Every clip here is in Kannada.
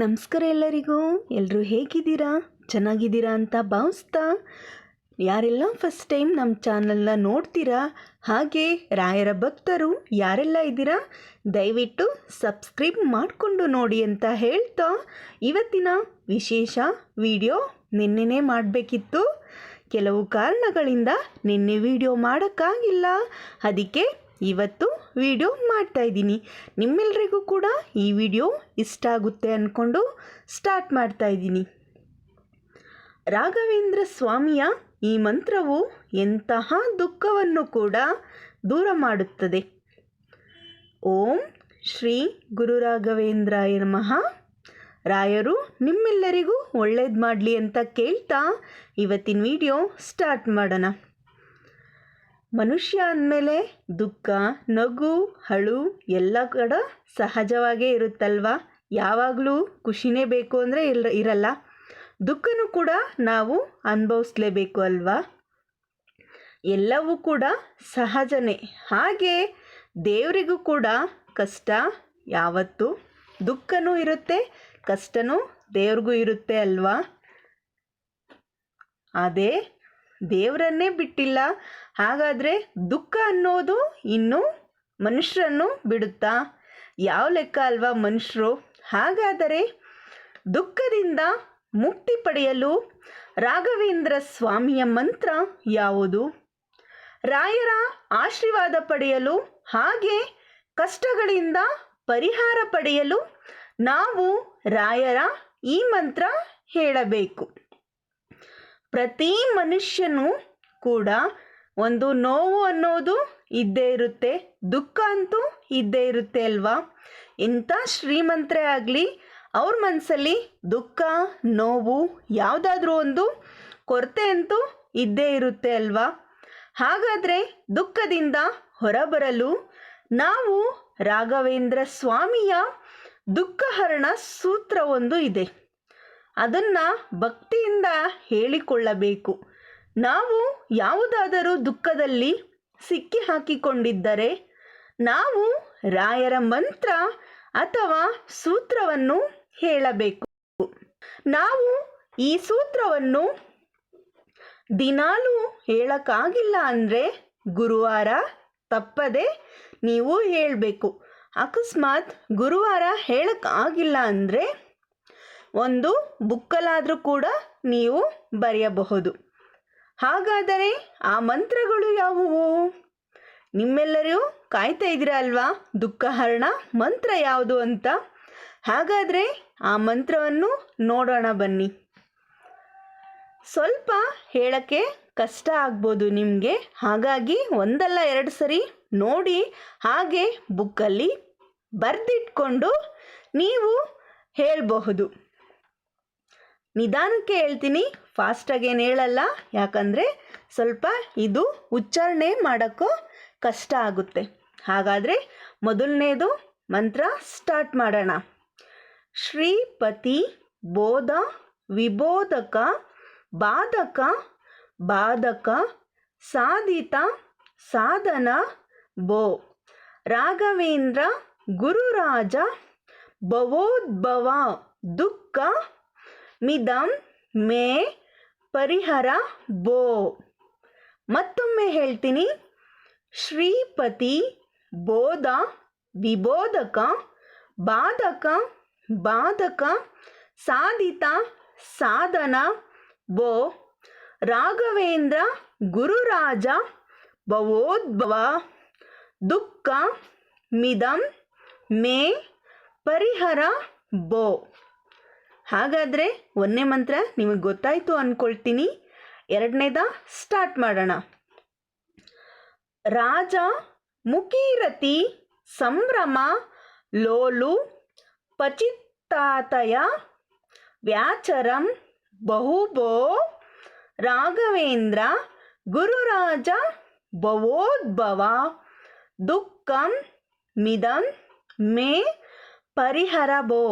ನಮಸ್ಕಾರ ಎಲ್ಲರಿಗೂ. ಎಲ್ಲರೂ ಹೇಗಿದ್ದೀರಾ? ಚೆನ್ನಾಗಿದ್ದೀರಾ ಅಂತ ಭಾವಿಸ್ತಾ? ಯಾರೆಲ್ಲ ಫಸ್ಟ್ ಟೈಮ್ ನಮ್ಮ ಚಾನಲ್ನ ನೋಡ್ತೀರಾ? ಹಾಗೆ ರಾಯರ ಭಕ್ತರು ಯಾರೆಲ್ಲ ಇದ್ದೀರಾ? ದಯವಿಟ್ಟು ಸಬ್ಸ್ಕ್ರೈಬ್ ಮಾಡಿಕೊಂಡು ನೋಡಿ ಅಂತ ಹೇಳ್ತಾ, ಇವತ್ತಿನ ವಿಶೇಷ ವಿಡಿಯೋ ನಿನ್ನೆನೇ ಮಾಡಬೇಕಿತ್ತು. ಕೆಲವು ಕಾರಣಗಳಿಂದ ನಿನ್ನೆ ವಿಡಿಯೋ ಮಾಡೋಕ್ಕಾಗಿಲ್ಲ. ಅದಕ್ಕೆ ಇವತ್ತು ವಿಡಿಯೋ ಮಾಡ್ತಾ ಇದ್ದೀನಿ. ನಿಮ್ಮೆಲ್ಲರಿಗೂ ಕೂಡ ಈ ವಿಡಿಯೋ ಇಷ್ಟ ಆಗುತ್ತೆ ಅಂದ್ಕೊಂಡು ಸ್ಟಾರ್ಟ್ ಮಾಡ್ತಾ ಇದ್ದೀನಿ. ರಾಘವೇಂದ್ರ ಸ್ವಾಮಿಯ ಈ ಮಂತ್ರವು ಎಂತಹ ದುಃಖವನ್ನು ಕೂಡ ದೂರ ಮಾಡುತ್ತದೆ. ಓಂ ಶ್ರೀ ಗುರು ರಾಘವೇಂದ್ರಾಯ ನಮಃ. ರಾಯರು ನಿಮ್ಮೆಲ್ಲರಿಗೂ ಒಳ್ಳೇದು ಮಾಡಲಿ ಅಂತ ಕೇಳ್ತಾ ಇವತ್ತಿನ ವಿಡಿಯೋ ಸ್ಟಾರ್ಟ್ ಮಾಡೋಣ. ಮನುಷ್ಯ ಅಂದಮೇಲೆ ದುಃಖ, ನಗು, ಹಳು ಎಲ್ಲ ಕೂಡ ಸಹಜವಾಗೇ ಇರುತ್ತಲ್ವಾ? ಯಾವಾಗಲೂ ಖುಷಿನೇ ಬೇಕು ಅಂದರೆ ಇಲ್ಲ ಇರಲ್ಲ. ದುಃಖನೂ ಕೂಡ ನಾವು ಅನುಭವಿಸ್ಲೇಬೇಕು ಅಲ್ವಾ? ಎಲ್ಲವೂ ಕೂಡ ಸಹಜನೇ. ಹಾಗೆ ದೇವರಿಗೂ ಕೂಡ ಕಷ್ಟ ಯಾವತ್ತು. ದುಃಖನೂ ಇರುತ್ತೆ, ಕಷ್ಟನೂ ದೇವ್ರಿಗೂ ಇರುತ್ತೆ ಅಲ್ವಾ? ಅದೇ ದೇವರನ್ನೇ ಬಿಟ್ಟಿಲ್ಲ. ಹಾಗಾದರೆ ದುಃಖ ಅನ್ನೋದು ಇನ್ನು ಮನುಷ್ಯರನ್ನು ಬಿಡುತ್ತಾ? ಯಾವ ಲೆಕ್ಕ ಅಲ್ವಾ ಮನುಷ್ಯರು? ಹಾಗಾದರೆ ದುಃಖದಿಂದ ಮುಕ್ತಿ ಪಡೆಯಲು ರಾಘವೇಂದ್ರ ಸ್ವಾಮಿಯ ಮಂತ್ರ ಯಾವುದು? ರಾಯರ ಆಶೀರ್ವಾದ ಪಡೆಯಲು ಹಾಗೆ ಕಷ್ಟಗಳಿಂದ ಪರಿಹಾರ ಪಡೆಯಲು ನಾವು ರಾಯರ ಈ ಮಂತ್ರ ಹೇಳಬೇಕು. ಪ್ರತಿ ಮನುಷ್ಯನೂ ಕೂಡ ಒಂದು ನೋವು ಅನ್ನೋದು ಇದ್ದೇ ಇರುತ್ತೆ, ದುಃಖ ಅಂತೂ ಇದ್ದೇ ಇರುತ್ತೆ ಅಲ್ವಾ? ಇಂಥ ಶ್ರೀಮಂತರೇ ಆಗಲಿ, ಅವ್ರ ಮನಸ್ಸಲ್ಲಿ ದುಃಖ, ನೋವು ಯಾವುದಾದ್ರೂ ಒಂದು ಕೊರತೆ ಅಂತೂ ಇದ್ದೇ ಇರುತ್ತೆ ಅಲ್ವಾ? ಹಾಗಾದರೆ ದುಃಖದಿಂದ ಹೊರಬರಲು ನಾವು ರಾಘವೇಂದ್ರ ಸ್ವಾಮಿಯ ದುಃಖಹರಣ ಸೂತ್ರ ಒಂದು ಇದೆ. ಅದನ್ನು ಭಕ್ತಿಯಿಂದ ಹೇಳಿಕೊಳ್ಳಬೇಕು. ನಾವು ಯಾವುದಾದರೂ ದುಃಖದಲ್ಲಿ ಸಿಕ್ಕಿ ಹಾಕಿಕೊಂಡಿದ್ದರೆ ನಾವು ರಾಯರ ಮಂತ್ರ ಅಥವಾ ಸೂತ್ರವನ್ನು ಹೇಳಬೇಕು. ನಾವು ಈ ಸೂತ್ರವನ್ನು ದಿನಾಲೂ ಹೇಳಕ್ಕಾಗಿಲ್ಲ ಅಂದರೆ ಗುರುವಾರ ತಪ್ಪದೆ ನೀವು ಹೇಳಬೇಕು. ಅಕಸ್ಮಾತ್ ಗುರುವಾರ ಹೇಳಕ್ಕಾಗಿಲ್ಲ ಅಂದರೆ ಒಂದು ಬುಕ್ಕಲಾದರೂ ಕೂಡ ನೀವು ಬರೆಯಬಹುದು. ಹಾಗಾದರೆ ಆ ಮಂತ್ರಗಳು ಯಾವುವು? ನಿಮ್ಮೆಲ್ಲರೂ ಕಾಯ್ತಾ ಇದ್ದೀರಾ ಅಲ್ವಾ? ದುಃಖಹರಣ ಮಂತ್ರ ಯಾವುದು ಅಂತ? ಹಾಗಾದರೆ ಆ ಮಂತ್ರವನ್ನು ನೋಡೋಣ ಬನ್ನಿ. ಸ್ವಲ್ಪ ಹೇಳೋಕ್ಕೆ ಕಷ್ಟ ಆಗ್ಬೋದು ನಿಮಗೆ. ಹಾಗಾಗಿ ಒಂದಲ್ಲ ಎರಡು ಸರಿ ನೋಡಿ ಹಾಗೆ ಬುಕ್ಕಲ್ಲಿ ಬರೆದಿಟ್ಕೊಂಡು ನೀವು ಹೇಳಬಹುದು. ನಿಧಾನಕ್ಕೆ ಹೇಳ್ತೀನಿ ಫಾಸ್ಟಾಗೇನು ಹೇಳಲ್ಲ. ಯಾಕಂದರೆ ಸ್ವಲ್ಪ ಇದು ಉಚ್ಚಾರಣೆ ಮಾಡೋಕ್ಕೂ ಕಷ್ಟ ಆಗುತ್ತೆ. ಹಾಗಾದರೆ ಮೊದಲನೇದು ಮಂತ್ರ ಸ್ಟಾರ್ಟ್ ಮಾಡೋಣ. ಶ್ರೀಪತಿ ಬೋಧ ವಿಬೋಧಕ ಬಾಧಕ ಬಾಧಕ ಸಾಧಿತ ಸಾಧನ ಬೋ. ರಾಘವೇಂದ್ರ ಗುರುರಾಜ ಭವೋದ್ಭವ ದುಃಖ ಮಿದಂ ಮೇ ಪರಿಹರ ಬೋ. ಮತ್ತೊಮ್ಮೆ ಹೇಳ್ತೀನಿ. ಶ್ರೀಪತಿ ಬೋಧ ವಿಬೋಧಕ ಬಾಧಕ ಬಾಧಕ ಸಾಧಿತ ಸಾಧನ ಬೋ. ರಾಘವೇಂದ್ರ ಗುರುರಾಜ ಭವೋದ್ಭವ ದುಃಖ ಮಿದಂ ಮೇ ಪರಿಹರ ಬೋ. ಹಾಗಾದರೆ ಒಂದನೇ ಮಂತ್ರ ನಿಮಗೆ ಗೊತ್ತಾಯಿತು ಅಂದ್ಕೊಳ್ತೀನಿ ಎರಡನೇದ ಸ್ಟಾರ್ಟ್ ಮಾಡೋಣ. ರಾಜ ಮುಖೀರತಿ ಸಂಭ್ರಮ, ಲೋಲು, ಪಚಿತ್ತಾತಯ, ವ್ಯಾಚರಂ, ಬಹುಬೋ, ರಾಘವೇಂದ್ರ, ಗುರುರಾಜ, ಭವೋದ್ಭವ, ದುಃಖಂ, ಮಿದಂ, ಮೇ ಪರಿಹರ ಬೋ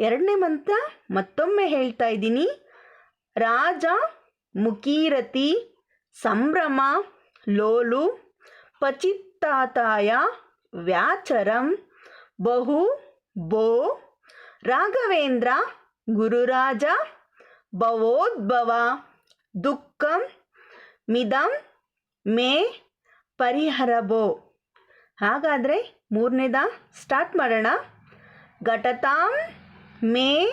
ಎರಡನೇ ಮಂತ್ರ ಮತ್ತೊಮ್ಮೆ ಹೇಳ್ತಾ ಇದ್ದೀನಿ. ರಾಜ ಮುಖೀರತಿ ಸಂಭ್ರಮ, ಲೋಲು, ಪಚಿತ್ತಾತಾಯ, ವ್ಯಾಚರಂ, ಬಹು, ಬೋ, ರಾಘವೇಂದ್ರ, ಗುರುರಾಜ, ಭವೋದ್ಭವ, ದುಃಖಂ, ಮಿದಂ, ಮೇ ಪರಿಹರಬೋ ಹಾಗಾದರೆ ಮೂರನೇದ ಸ್ಟಾರ್ಟ್ ಮಾಡೋಣ. ಘಟತಾಂ ಮೇ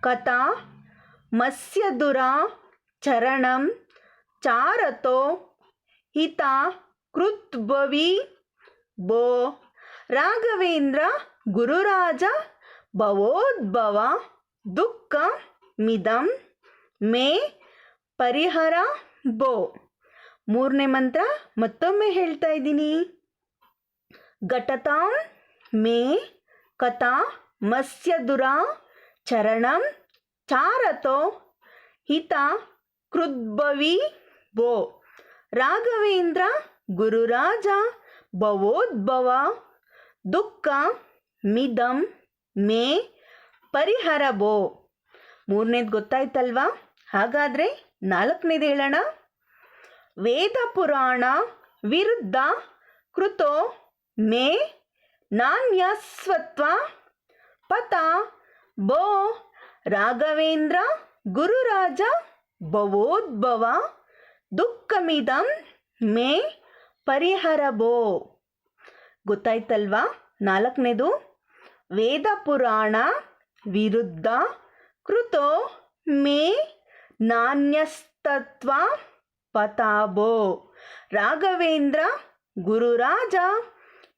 ಕಥಾ ಮಸ್ಯದುರ ಚರಣಂ ಚಾರತೋ ಹಿತ ಕೃತ್ಭವಿ ಬೋ ರಾಘವೇಂದ್ರ ಗುರುರಾಜ ಭವೋದ್ಭವ ದುಃಖ ಮಿದಂ ಮೇ ಪರಿಹರ ಬೋ ಮೂರನೇ ಮಂತ್ರ ಮತ್ತೊಮ್ಮೆ ಹೇಳ್ತಾ ಇದ್ದೀನಿ. ಘಟತಾಂ ಮೇ ಕಥಾ ಮತ್ಸ್ಯದುರ ಚರಣಂ ಚಾರತೋ ಹಿತ ಕೃದ್ಭವಿ ಬೋ ರಾಘವೇಂದ್ರ ಗುರುರಾಜ ಭವೋದ್ಭವ ದುಃಖ ಮಿದಂ ಮೇ ಪರಿಹರ ಬೋ ಮೂರನೇದು ಗೊತ್ತಾಯ್ತಲ್ವಾ? ಹಾಗಾದರೆ ನಾಲ್ಕನೇದು ಹೇಳೋಣ. ವೇದ ಪುರಾಣ ವಿರುದ್ಧ ಕೃತೋ ಮೇ ನಾಣ್ಯಸ್ವತ್ವ ಪತ. ಬೋ. ರಾಘವೇಂದ್ರ. ಗುರುರಾಜ. ಭವೋದ್ಭವ. ದುಃಖಮಿದಂ. ಮೇ. ಪರಿಹರ ಬೋ. ಗೊತ್ತಾಯ್ತಲ್ವಾ? ನಾಲ್ಕನೇದು. ವೇದ ಪುರಾಣ. ವಿರುದ್ಧ. ಕೃತೋ. ಮೇ. ನಾಣ್ಯಸ್ತತ್ವ ಪತಾಬೋ ರಾಘವೇಂದ್ರ. ಗುರುರಾಜ.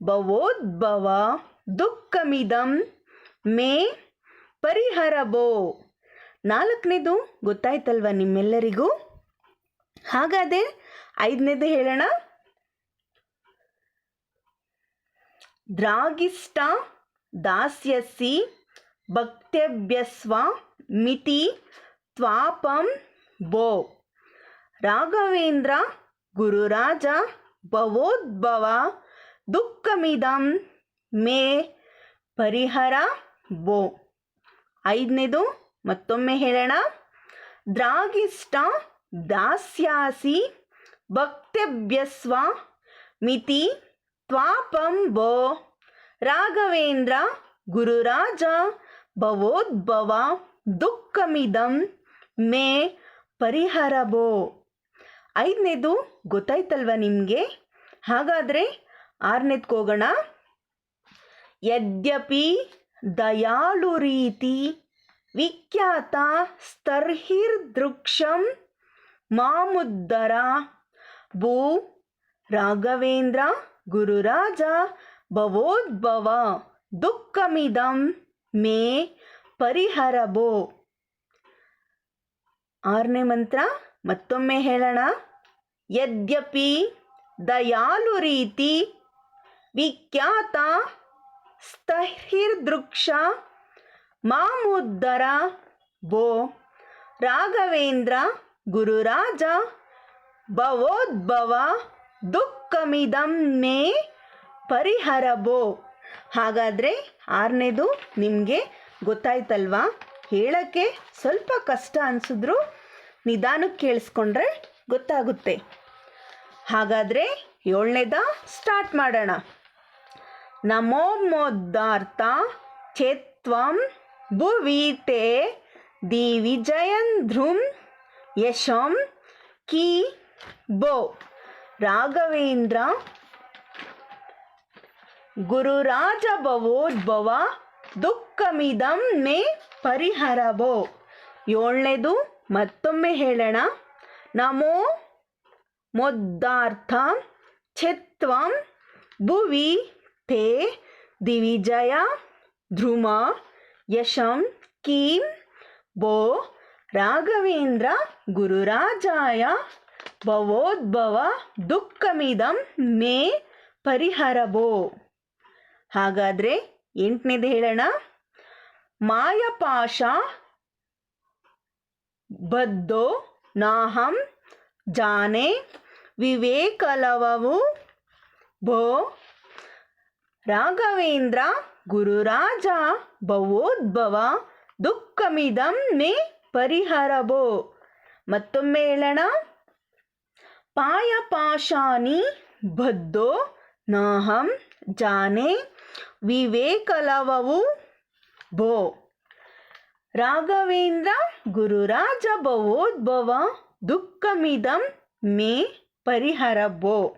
ಭವೋದ್ಭವ. ದುಃಖಮಿದಂ. ಮೇ ಪರಿಹರಬೋ ನಾಲ್ಕನೇದು ಗೊತ್ತಾಯ್ತಲ್ವ ನಿಮ್ಮೆಲ್ಲರಿಗೂ? ಹಾಗಾದರೆ ಐದನೇದು ಹೇಳೋಣ. ದ್ರಾಗಿಷ್ಟ ದಾಸ್ಯಸಿ ಭಕ್ತಭ್ಯಸ್ವ ಮಿತಿ ತ್ವಾಪಂ ಬೋ ರಾಘವೇಂದ್ರ ಗುರುರಾಜ ಭವೋದ್ಭವ ದುಃಖಮಿದಂ ಮೇ ಪರಿಹರ ಬೋ. ಐದನೇದು ಮತ್ತೊಮ್ಮೆ ಹೇಳೋಣ. ದ್ರಾಗಿಷ್ಟ ದಾಸ್ಯಾಸಿ ಭಕ್ತಭ್ಯಸ್ವ ಮಿತಿ ತ್ವಾಪಂ ಬೋ ರಾಘವೇಂದ್ರ ಗುರುರಾಜ ಭವೋದ್ಭವ ದುಃಖಮಿದಂ ಮೇ ಪರಿಹರಬೋ ಐದನೇದು ಗೊತ್ತಾಯ್ತಲ್ವ ನಿಮಗೆ? ಹಾಗಾದರೆ ಆರನೇದ್ಕೋಗೋಣ. ಯದ್ಯಪಿ ದಯಾಳು ರೀತಿ ವಿಖ್ಯಾತ ಸ್ತರ್ಹಿರ್ದೃಕ್ಷಂ ಮಾಮುದ್ದರ ಭೂ ರಾಘವೇಂದ್ರ ಗುರುರಾಜ ಭವೋದ್ಭವ ದುಃಖಮಿದಂ ಮೇ ಪರಿಹರಬೋ ಆರನೇ ಮಂತ್ರ ಮತ್ತೊಮ್ಮೆ ಹೇಳೋಣ ಯದ್ಯಪಿ ದಯಾಳು ರೀತಿ ವಿಖ್ಯಾತ ಸ್ತಹಿರ್ದೃಕ್ಷ ಮಾಮುದ್ದರ ಬೋ ರಾಘವೇಂದ್ರ ಗುರುರಾಜ ಭವೋದ್ಭವ ದುಃಖಮಿದಂ ಮೇ ಪರಿಹರಬೋ ಹಾಗಾದರೆ ಆರನೇದು ನಿಮಗೆ ಗೊತ್ತಾಯ್ತಲ್ವಾ? ಹೇಳೋಕ್ಕೆ ಸ್ವಲ್ಪ ಕಷ್ಟ ಅನಿಸಿದ್ರು ನಿಧಾನಕ್ಕೆ ಕೇಳಿಸ್ಕೊಂಡ್ರೆ ಗೊತ್ತಾಗುತ್ತೆ. ಹಾಗಾದರೆ ಏಳನೇದ ಸ್ಟಾರ್ಟ್ ಮಾಡೋಣ. ನಮೋಮೋದ್ದಾರ್ಥ ಚೇತ್ವಂ ಭುವೀತೆ ದಿವಿಜಯಂಧ್ರುಂ ಯಶಂ ಕಿ ಬೋ ರಾಘವೇಂದ್ರ ಗುರುರಾಜ ಭವೋದ್ಭವ ದುಃಖಮಿದಂ ಮೇ ಪರಿಹರಬೋ ಏಳನೇದು ಮತ್ತೊಮ್ಮೆ ಹೇಳೋಣ. ನಮೋ ಮೊದ್ದಾರ್ಥ, ಛೆತ್ವಂ ಭುವಿ ತೇ ದಿವಿಜಯ ಧ್ರುವ ಯಶಂ, ಕೀಂ, ಬೋ, ರಾಘವೇಂದ್ರ, ಗುರುರಾಜಾಯ, ಭವೋದ್ಭವ, ದುಃಖಮಿದಂ, ಮೇ ಪರಿಹರಬೋ ಹಾಗಾದರೆ ಎಂಟನೇದು ಹೇಳೋಣ. ಮಾಯಪಾಶ, ಬದ್ದೋ, ನಾಹಂ, ಜಾನೆ, ವಿವೇಕಲವವು, ಭೋ ರಾಘವೇಂದ್ರ ಗುರುರಾಜ ಭವೋದ್ಭವ ದುಃಖಮಿದಂ ಮೇ ಪರಿಹರಬೋ ಮತ್ತೊಮ್ಮೆ ಹೇಳೋಣ. ಪಾಯಪಾಶಾನಿ ಬದ್ಧೋ ನಾಹಂ ಜಾನೆ ವಿವೇಕಲವವು ಭೋ. ರಾಘವೇಂದ್ರ ಗುರುರಾಜ ಭವೋದ್ಭವ ದುಃಖಮಿದಂ ಮೇ ಪರಿಹರಬೋ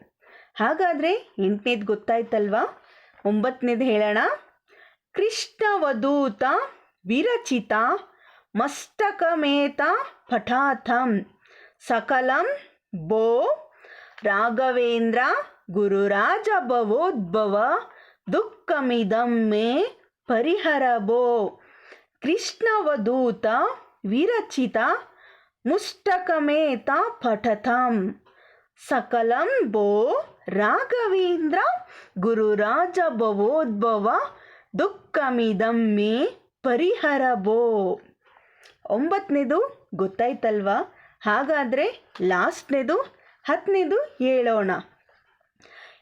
ಹಾಗಾದರೆ ಎಂಟನೇದು ಗೊತ್ತಾಯ್ತಲ್ವಾ? ಒಂಬತ್ತನೇದು ಹೇಳೋಣ. ಕೃಷ್ಣವಧೂತ ವಿರಚಿತ ಮಸ್ತಕಮೇತ ಪಠಾಥಂ ಸಕಲಂ ಬೋ ರಾಘವೇಂದ್ರ ಗುರುರಾಜ ಭವೋದ್ಭವ ದುಃಖಮಿದಂ ಮೇ ಪರಿಹರಬೋ ಕೃಷ್ಣವಧೂತ ವಿರಚಿತ ಮುಷ್ಟಕಮೇತ ಪಠತಾಂ ಸಕಲಂ ಭೋ ರಾಘವೇಂದ್ರ ಗುರುರಾಜ ಭವೋದ್ಭವ ದುಃಖಮಿದಂ ಮೇ ಪರಿಹರಬೋ ಒಂಬತ್ತನೇದು ಗೊತ್ತಾಯ್ತಲ್ವಾ? ಹಾಗಾದರೆ ಲಾಸ್ಟ್ನೇದು ಹತ್ತನೇದು ಹೇಳೋಣ.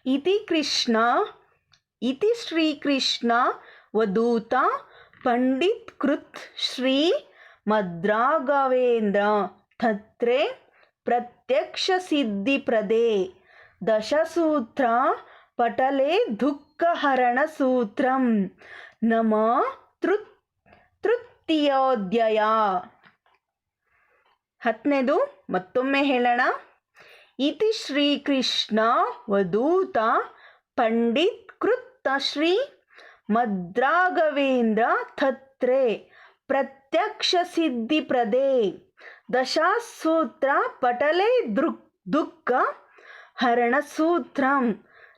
ಇತಿ ಕೃಷ್ಣ, ಇತಿ ಶ್ರೀಕೃಷ್ಣ, ವಧೂತ ಪಂಡಿತ್ ಕೃತ್ ಶ್ರೀ ಮದ್ರಾಘವೇಂದ್ರ ತತ್ರೆ ಪ್ರತ್ಯಕ್ಷ ಸಿದ್ಧಿಪ್ರದೇ ದಶಸೂತ್ರ ಪಟಲೆ ದುಃಖಹರಣ ಸೂತ್ರಂ ನಮ ತೃತ್ ತೃತೀಯೋದ್ಯಯ ಹತ್ತನೇದು ಮತ್ತೊಮ್ಮೆ ಹೇಳೋಣ. ಇತಿ ಶ್ರೀಕೃಷ್ಣ ವಧೂತ ಪಂಡಿತ್ ಕೃತ್ತ ಶ್ರೀ ಮದ್ರಾಘವೇಂದ್ರ ಥತ್ರೆ ಪ್ರತ್ಯಕ್ಷ ಸಿದ್ಧಿಪ್ರದೇ ದಶಾಸೂತ್ರ ಪಟಲೆ ದೃಕ್, ದುಃಖ ಹರಣಸೂತ್ರಂ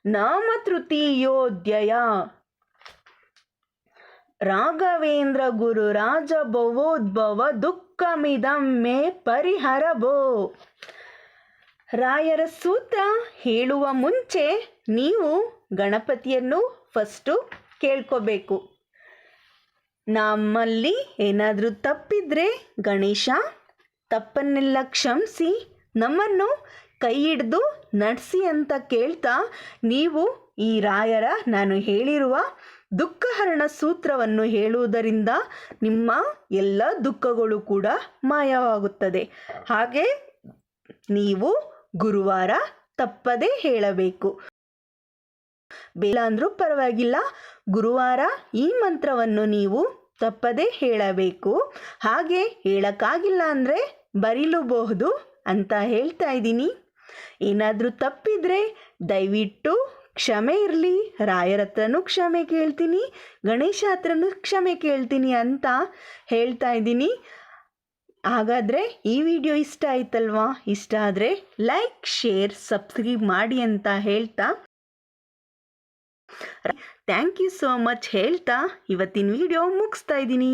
ನಾಮ ತೃತೀಯೋಧ್ಯ ರಾಘವೇಂದ್ರ ಗುರು ರಾಜ ಭವೋದ್ಭವ ದುಃಖಮಿದಂ ಮೇ ಪರಿಹರಬೋ ರಾಯರ ಸೂತ್ರ ಹೇಳುವ ಮುಂಚೆ ನೀವು ಗಣಪತಿಯನ್ನು ಫಸ್ಟು ಕೇಳ್ಕೋಬೇಕು. ನಮ್ಮಲ್ಲಿ ಏನಾದರೂ ತಪ್ಪಿದ್ರೆ ಗಣೇಶ ತಪ್ಪನ್ನೆಲ್ಲ ಕ್ಷಮಿಸಿ, ನಮ್ಮನ್ನು ಕೈ ಹಿಡ್ದು ನಡೆಸಿ ಅಂತ ಕೇಳ್ತಾ ನೀವು ಈ ರಾಯರ ನಾನು ಹೇಳಿರುವ ದುಃಖಹರಣ ಸೂತ್ರವನ್ನು ಹೇಳುವುದರಿಂದ ನಿಮ್ಮ ಎಲ್ಲ ದುಃಖಗಳು ಕೂಡ ಮಾಯವಾಗುತ್ತದೆ. ಹಾಗೆ ನೀವು ಗುರುವಾರ ತಪ್ಪದೇ ಹೇಳಬೇಕು. ಬೇಡ ಅಂದರೂ ಪರವಾಗಿಲ್ಲ, ಗುರುವಾರ ಈ ಮಂತ್ರವನ್ನು ನೀವು ತಪ್ಪದೇ ಹೇಳಬೇಕು. ಹಾಗೆ ಹೇಳಕ್ಕಾಗಿಲ್ಲ ಅಂದರೆ ಬರೀಲೂಬಹುದು ಅಂತ ಹೇಳ್ತಾ ಇದ್ದೀನಿ. ಏನಾದರೂ ತಪ್ಪಿದರೆ ದಯವಿಟ್ಟು ಕ್ಷಮೆ ಇರಲಿ. ರಾಯರ ಹತ್ರನೂ ಕ್ಷಮೆ ಕೇಳ್ತೀನಿ. ಗಣೇಶ ಹತ್ರನೂ ಕ್ಷಮೆ ಕೇಳ್ತೀನಿ ಅಂತ ಹೇಳ್ತಾ ಇದ್ದೀನಿ. ಹಾಗಾದರೆ ಈ ವಿಡಿಯೋ ಇಷ್ಟ ಆಯ್ತಲ್ವಾ? ಇಷ್ಟ ಆದರೆ ಲೈಕ್, ಶೇರ್, ಸಬ್ಸ್ಕ್ರೈಬ್ ಮಾಡಿ ಅಂತ ಹೇಳ್ತಾ. ಥ್ಯಾಂಕ್ ಯು ಸೋ ಮಚ್ ಹೇಳ್ತಾ. ಇವತ್ತಿನ ವಿಡಿಯೋ ಮುಗಿಸ್ತಾ ಇದ್ದೀನಿ.